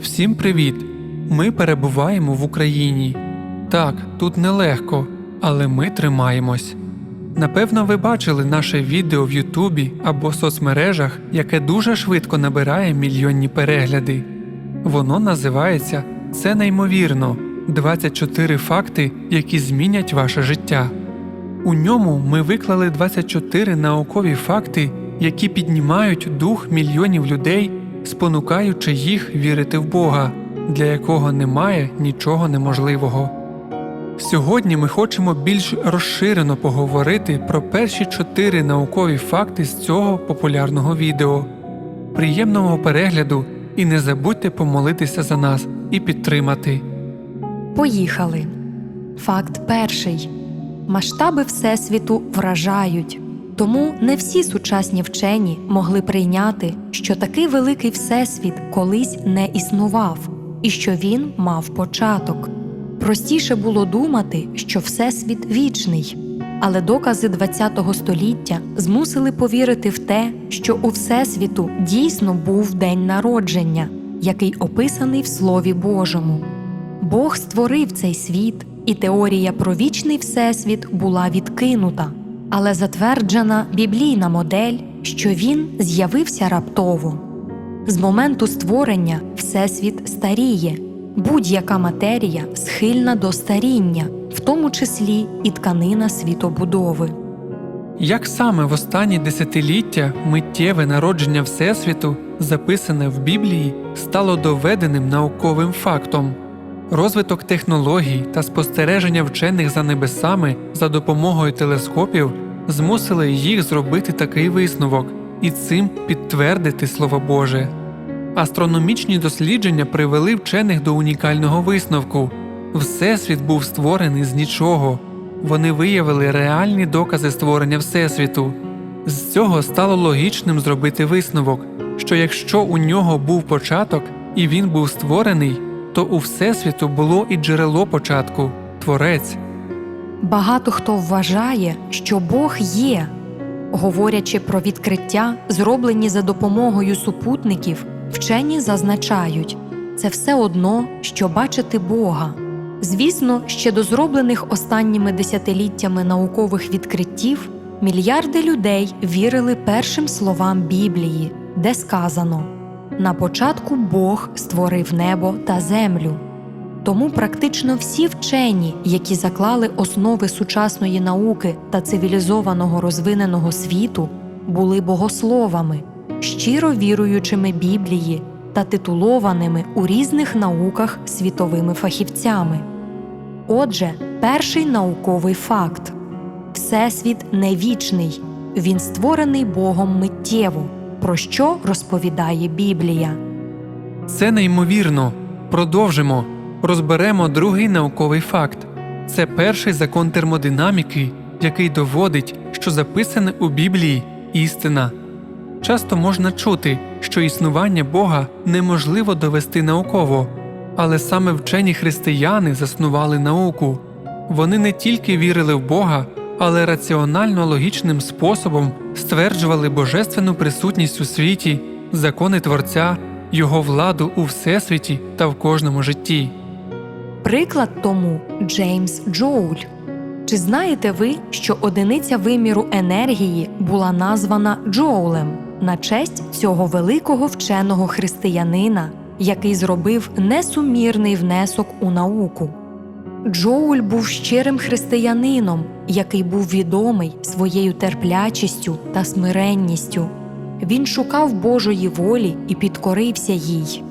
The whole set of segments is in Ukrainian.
Всім привіт! Ми перебуваємо в Україні. Так, тут нелегко, але ми тримаємось. Напевно, ви бачили наше відео в Ютубі або соцмережах, яке дуже швидко набирає мільйонні перегляди. Воно називається Це неймовірно 24 факти, які змінять ваше життя. У ньому ми виклали 24 наукові факти, які піднімають дух мільйонів людей, спонукаючи їх вірити в Бога, для якого немає нічого неможливого. Сьогодні ми хочемо більш розширено поговорити про перші чотири наукові факти з цього популярного відео. Приємного перегляду і не забудьте помолитися за нас і підтримати. Поїхали. Факт перший. Масштаби Всесвіту вражають. Тому не всі сучасні вчені могли прийняти, що такий великий Всесвіт колись не існував і що він мав початок. Простіше було думати, що Всесвіт вічний, але докази ХХ століття змусили повірити в те, що у Всесвіту дійсно був день народження, який описаний в Слові Божому. Бог створив цей світ, і теорія про вічний всесвіт була відкинута, але затверджена біблійна модель, що він з'явився раптово. З моменту створення всесвіт старіє, будь-яка матерія схильна до старіння, в тому числі і тканина світобудови. Як саме в останні десятиліття миттєве народження Всесвіту, записане в Біблії, стало доведеним науковим фактом? Розвиток технологій та спостереження вчених за небесами за допомогою телескопів змусили їх зробити такий висновок і цим підтвердити Слово Боже. Астрономічні дослідження привели вчених до унікального висновку Всесвіт був створений з нічого. Вони виявили реальні докази створення Всесвіту. З цього стало логічним зробити висновок, що якщо у нього був початок і він був створений, то у Всесвіту було і джерело початку Творець. Багато хто вважає, що Бог є. Говорячи про відкриття, зроблені за допомогою супутників, вчені зазначають це все одно, що бачити Бога. Звісно, ще до зроблених останніми десятиліттями наукових відкриттів мільярди людей вірили першим словам Біблії, де сказано На початку Бог створив небо та землю. Тому практично всі вчені, які заклали основи сучасної науки та цивілізованого розвиненого світу, були богословами, щиро віруючими Біблії та титулованими у різних науках світовими фахівцями. Отже, перший науковий факт Всесвіт не вічний, він створений Богом миттєво, про що розповідає Біблія. Це неймовірно. Продовжимо. Розберемо другий науковий факт. Це перший закон термодинаміки, який доводить, що записане у Біблії істина. Часто можна чути, що існування Бога неможливо довести науково, але саме вчені християни заснували науку. Вони не тільки вірили в Бога, але раціонально логічним способом стверджували божественну присутність у світі, закони Творця, Його владу у всесвіті та в кожному житті. Приклад тому Джеймс Джоуль. Чи знаєте ви, що одиниця виміру енергії була названа Джоулем на честь цього великого вченого християнина, який зробив несумірний внесок у науку? Джоуль був щирим християнином, який був відомий своєю терплячістю та смиренністю. Він шукав Божої волі і підкорився їй.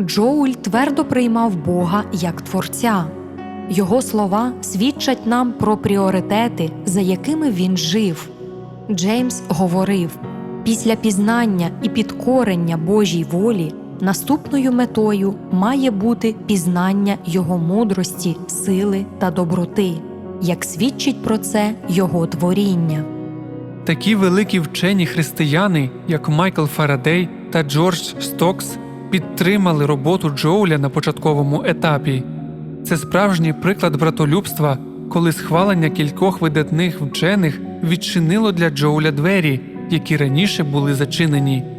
Джоуль твердо приймав Бога як Творця. Його слова свідчать нам про пріоритети, за якими він жив. Джеймс говорив: після пізнання і підкорення Божій волі наступною метою має бути пізнання Його мудрості, сили та доброти, як свідчить про це Його творіння. Такі великі вчені християни, як Майкл Фарадей та Джордж Стокс, підтримали роботу Джоуля на початковому етапі. Це справжній приклад братолюбства, коли схвалення кількох видатних вчених відчинило для Джоуля двері, які раніше були зачинені.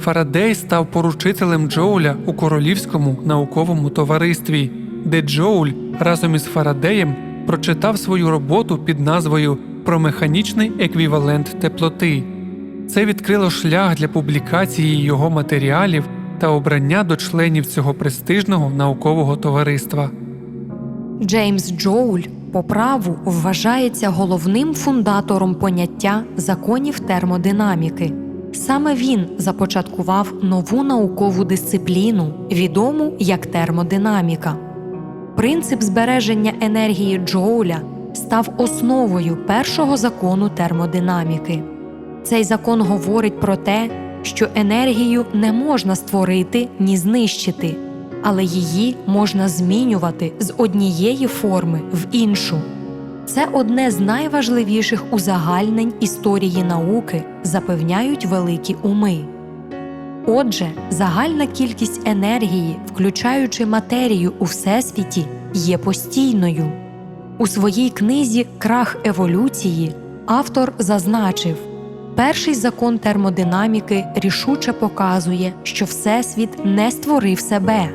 Фарадей став поручителем Джоуля у королівському науковому товаристві, де Джоуль разом із Фарадеєм прочитав свою роботу під назвою Про механічний еквівалент теплоти. Це відкрило шлях для публікації його матеріалів та обрання до членів цього престижного наукового товариства. Джеймс Джоуль по праву вважається головним фундатором поняття законів термодинаміки. Саме він започаткував нову наукову дисципліну, відому як термодинаміка. Принцип збереження енергії Джоуля став основою першого закону термодинаміки. Цей закон говорить про те, що енергію не можна створити ні знищити, але її можна змінювати з однієї форми в іншу. Це одне з найважливіших узагальнень історії науки, запевняють великі уми. Отже, загальна кількість енергії, включаючи матерію у всесвіті, є постійною. У своїй книзі Крах еволюції автор зазначив, перший закон термодинаміки рішуче показує, що Всесвіт не створив себе.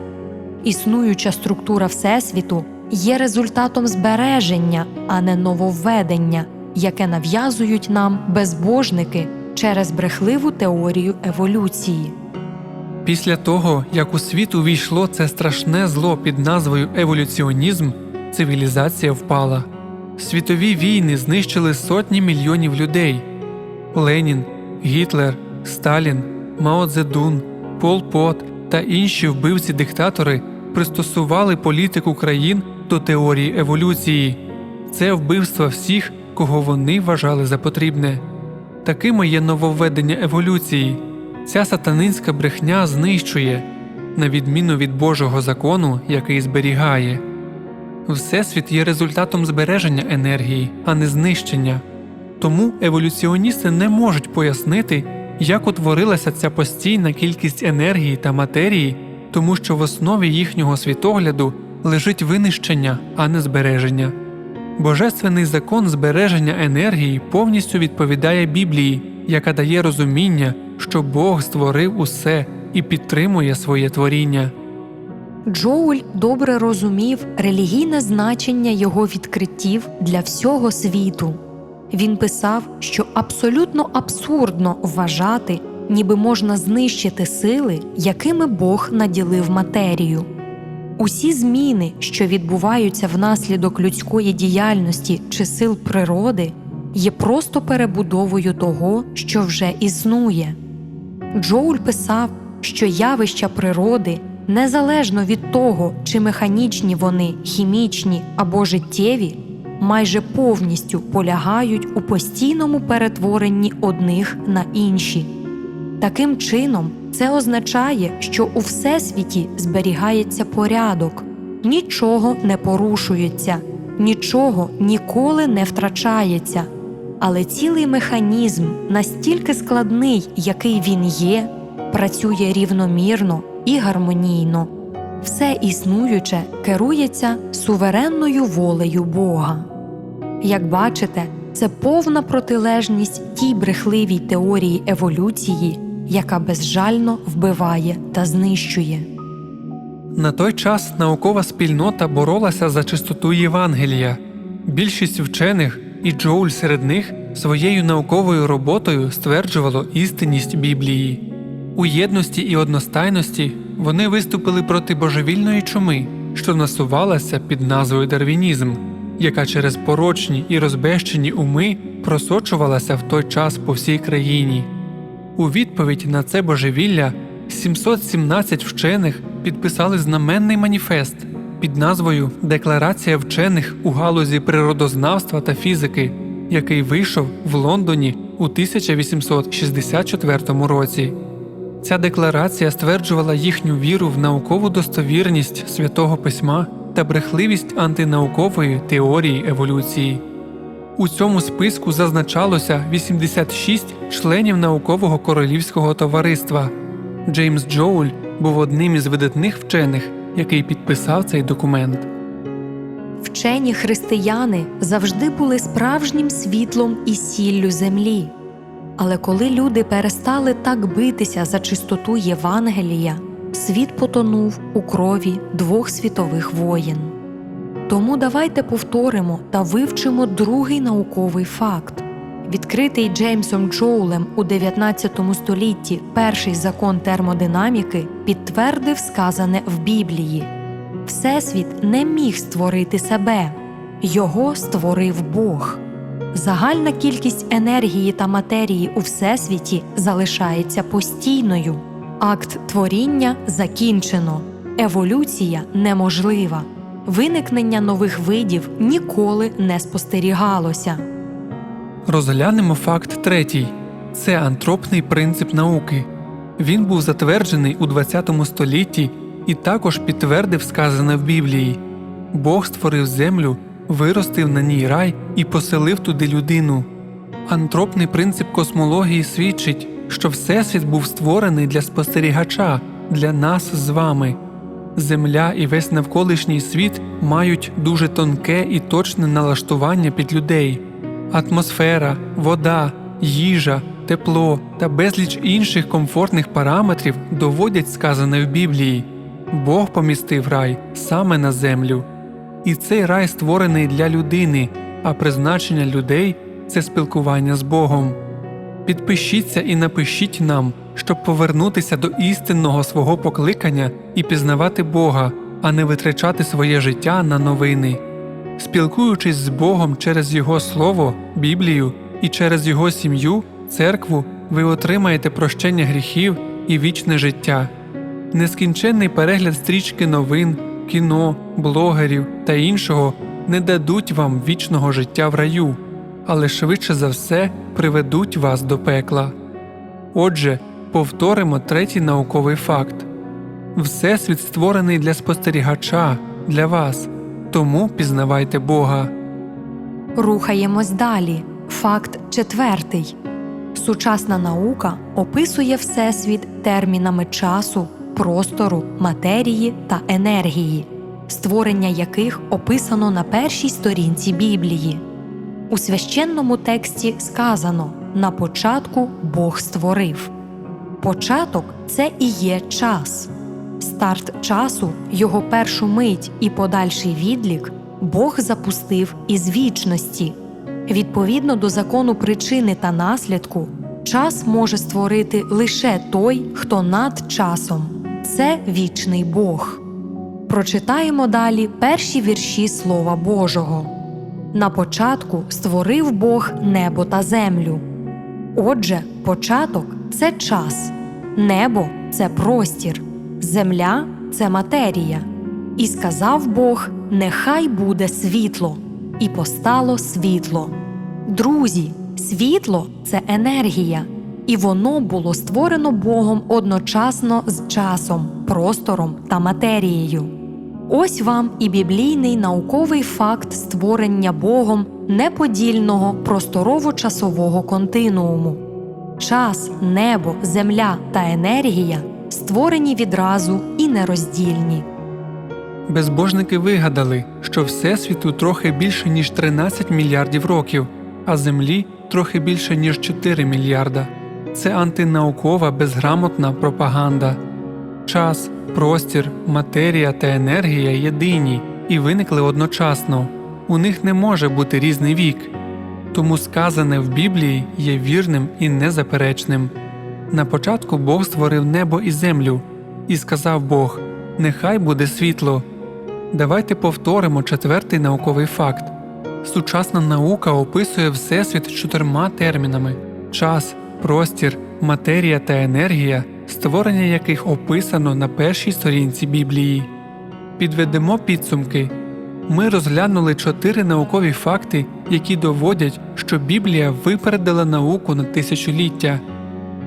Існуюча структура Всесвіту є результатом збереження, а не нововведення, яке нав'язують нам безбожники через брехливу теорію еволюції. Після того, як у світ увійшло це страшне зло під назвою еволюціонізм, цивілізація впала. Світові війни знищили сотні мільйонів людей. Ленін, Гітлер, Сталін, Мао Цзедун, Пол Пот та інші вбивці-диктатори пристосували політику країн до теорії еволюції. Це вбивство всіх, кого вони вважали за потрібне. Такими є нововведення еволюції. Ця сатанинська брехня знищує, на відміну від Божого закону, який зберігає. Всесвіт є результатом збереження енергії, а не знищення. Тому еволюціоністи не можуть пояснити, як утворилася ця постійна кількість енергії та матерії, тому що в основі їхнього світогляду лежить винищення, а не збереження. Божественний закон збереження енергії повністю відповідає Біблії, яка дає розуміння, що Бог створив усе і підтримує своє творіння. Джоуль добре розумів релігійне значення його відкриттів для всього світу. Він писав, що абсолютно абсурдно вважати, ніби можна знищити сили, якими Бог наділив матерію. Усі зміни, що відбуваються внаслідок людської діяльності чи сил природи, є просто перебудовою того, що вже існує. Джоуль писав, що явища природи, незалежно від того, чи механічні вони, хімічні або життєві, майже повністю полягають у постійному перетворенні одних на інші. Таким чином, це означає, що у всесвіті зберігається порядок, нічого не порушується, нічого ніколи не втрачається. Але цілий механізм настільки складний, який він є, працює рівномірно і гармонійно. Все існуюче керується суверенною волею Бога. Як бачите, це повна протилежність тій брехливій теорії еволюції, яка безжально вбиває та знищує. На той час наукова спільнота боролася за чистоту Євангелія. Більшість вчених, і Джоуль серед них, своєю науковою роботою стверджувало істинність Біблії. У єдності і одностайності вони виступили проти божевільної чуми, що насувалася під назвою дарвінізм, яка через порочні і розбещені уми просочувалася в той час по всій країні. У відповідь на це божевілля 717 вчених підписали знаменний маніфест під назвою Декларація вчених у галузі природознавства та фізики, який вийшов в Лондоні у 1864 році. Ця декларація стверджувала їхню віру в наукову достовірність святого письма та брехливість антинаукової теорії еволюції. У цьому списку зазначалося 86 членів наукового королівського товариства. Джеймс Джоуль був одним із видатних вчених, який підписав цей документ. Вчені християни завжди були справжнім світлом і сіллю землі. Але коли люди перестали так битися за чистоту Євангелія, світ потонув у крові двох світових воєн. Тому давайте повторимо та вивчимо другий науковий факт. Відкритий Джеймсом Джоулем у 19 столітті перший закон термодинаміки підтвердив сказане в Біблії: Всесвіт не міг створити себе, його створив Бог. Загальна кількість енергії та матерії у всесвіті залишається постійною. Акт творіння закінчено, еволюція неможлива. Виникнення нових видів ніколи не спостерігалося. Розглянемо факт третій це антропний принцип науки. Він був затверджений у ХХ столітті і також підтвердив сказане в Біблії Бог створив землю, виростив на ній рай і поселив туди людину. Антропний принцип космології свідчить, що Всесвіт був створений для спостерігача, для нас з вами. Земля і весь навколишній світ мають дуже тонке і точне налаштування під людей. Атмосфера, вода, їжа, тепло та безліч інших комфортних параметрів доводять сказане в Біблії. Бог помістив рай саме на землю. І цей рай створений для людини, а призначення людей це спілкування з Богом. Підпишіться і напишіть нам, щоб повернутися до істинного свого покликання і пізнавати Бога, а не витрачати своє життя на новини. Спілкуючись з Богом через Його Слово, Біблію і через Його сім'ю, церкву, ви отримаєте прощення гріхів і вічне життя. Нескінченний перегляд стрічки новин, кіно, блогерів та іншого не дадуть вам вічного життя в раю, але швидше за все приведуть вас до пекла. Отже, повторимо третій науковий факт Всесвіт створений для спостерігача, для вас, тому пізнавайте Бога. Рухаємось далі. Факт четвертий. Сучасна наука описує Всесвіт термінами часу, простору, матерії та енергії, створення яких описано на першій сторінці Біблії. У священному тексті сказано на початку Бог створив. Початок це і є час. Старт часу, його першу мить і подальший відлік Бог запустив із вічності. Відповідно до закону причини та наслідку, час може створити лише той, хто над часом це вічний Бог. Прочитаємо далі перші вірші Слова Божого. На початку створив Бог небо та землю. Отже, початок це час, небо це простір, земля це матерія. І сказав Бог: Нехай буде світло, і постало світло. Друзі, світло це енергія, і воно було створено Богом одночасно з часом, простором та матерією. Ось вам і біблійний науковий факт створення Богом неподільного просторово-часового континууму. Час, небо, земля та енергія створені відразу і нероздільні. Безбожники вигадали, що Всесвіту трохи більше ніж 13 мільярдів років, а Землі трохи більше ніж 4 мільярда. Це антинаукова безграмотна пропаганда. Час, простір, матерія та енергія єдині і виникли одночасно. У них не може бути різний вік. Тому сказане в Біблії є вірним і незаперечним. На початку Бог створив небо і землю, і сказав Бог: Нехай буде світло. Давайте повторимо четвертий науковий факт. Сучасна наука описує Всесвіт чотирма термінами: час, простір, матерія та енергія, створення яких описано на першій сторінці Біблії. Підведемо підсумки. Ми розглянули чотири наукові факти, які доводять, що Біблія випередила науку на тисячоліття.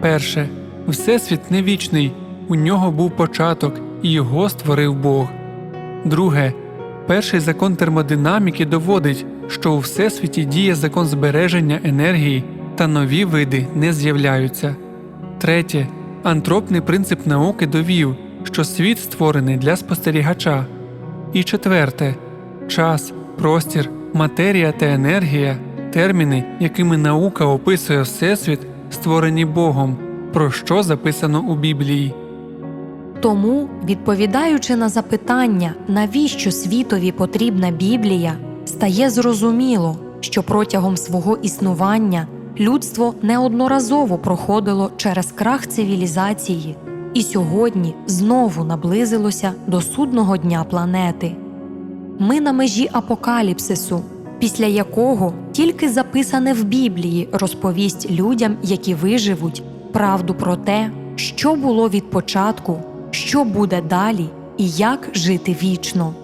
Перше, Всесвіт не вічний, у нього був початок, і його створив Бог. Друге, перший закон термодинаміки доводить, що у Всесвіті діє закон збереження енергії та нові види не з'являються. Третє, антропний принцип науки довів, що світ створений для спостерігача. І четверте, час, простір, матерія та енергія терміни, якими наука описує Всесвіт, створені Богом, про що записано у Біблії. Тому, відповідаючи на запитання, навіщо світові потрібна Біблія, стає зрозуміло, що протягом свого існування людство неодноразово проходило через крах цивілізації і сьогодні знову наблизилося до судного дня планети. Ми на межі апокаліпсису, після якого тільки записане в Біблії розповість людям, які виживуть, правду про те, що було від початку, що буде далі і як жити вічно.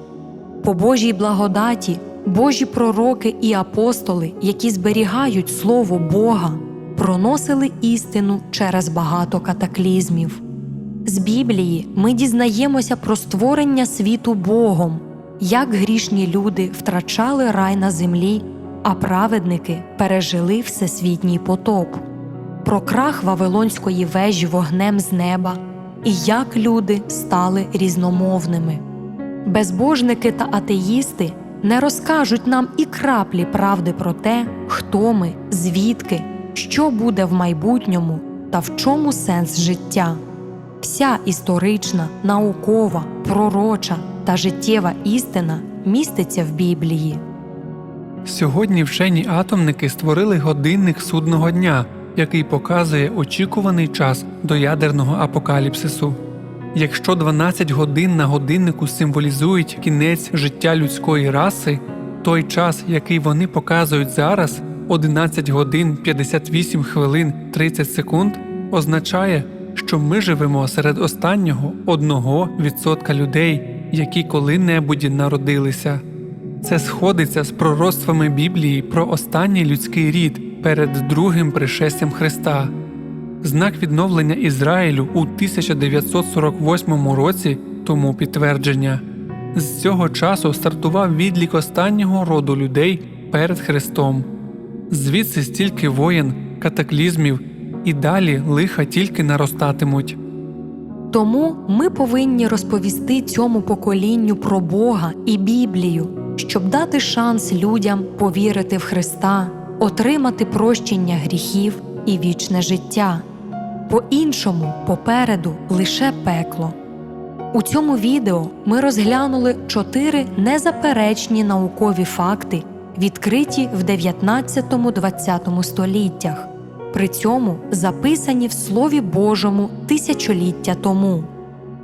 По Божій благодаті Божі пророки і апостоли, які зберігають Слово Бога, проносили істину через багато катаклізмів. З Біблії ми дізнаємося про створення світу Богом, як грішні люди втрачали рай на землі, а праведники пережили всесвітній потоп, про крах Вавилонської вежі вогнем з неба і як люди стали різномовними. Безбожники та атеїсти не розкажуть нам і краплі правди про те, хто ми, звідки, що буде в майбутньому та в чому сенс життя. Вся історична, наукова, пророча та життєва істина міститься в Біблії. Сьогодні вчені атомники створили годинник судного дня, який показує очікуваний час до ядерного апокаліпсису. Якщо 12 годин на годиннику символізують кінець життя людської раси, той час, який вони показують зараз, 11 годин 58 хвилин 30 секунд, означає, що ми живемо серед останнього 1% людей, які коли-небудь народилися. Це сходиться з пророцтвами Біблії про останній людський рід перед другим пришестям Христа. Знак відновлення Ізраїлю у 1948 році тому підтвердження. З цього часу стартував відлік останнього роду людей перед Христом. Звідси стільки воєн, катаклізмів і далі лиха тільки наростатимуть. Тому ми повинні розповісти цьому поколінню про Бога і Біблію, щоб дати шанс людям повірити в Христа, отримати прощення гріхів і вічне життя. По-іншому попереду лише пекло. У цьому відео ми розглянули чотири незаперечні наукові факти, відкриті в 19-20 століттях, при цьому записані в Слові Божому тисячоліття тому.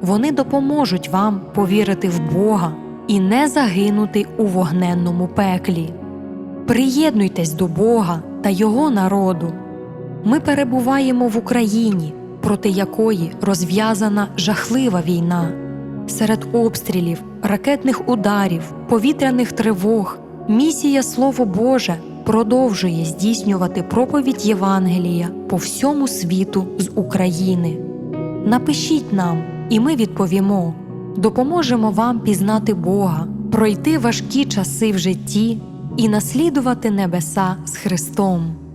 Вони допоможуть вам повірити в Бога і не загинути у вогненному пеклі. Приєднуйтесь до Бога та Його народу. Ми перебуваємо в Україні, проти якої розв'язана жахлива війна. Серед обстрілів, ракетних ударів, повітряних тривог, місія Слово Боже продовжує здійснювати проповідь Євангелія по всьому світу з України. Напишіть нам, і ми відповімо. Допоможемо вам пізнати Бога, пройти важкі часи в житті і наслідувати небеса з Христом.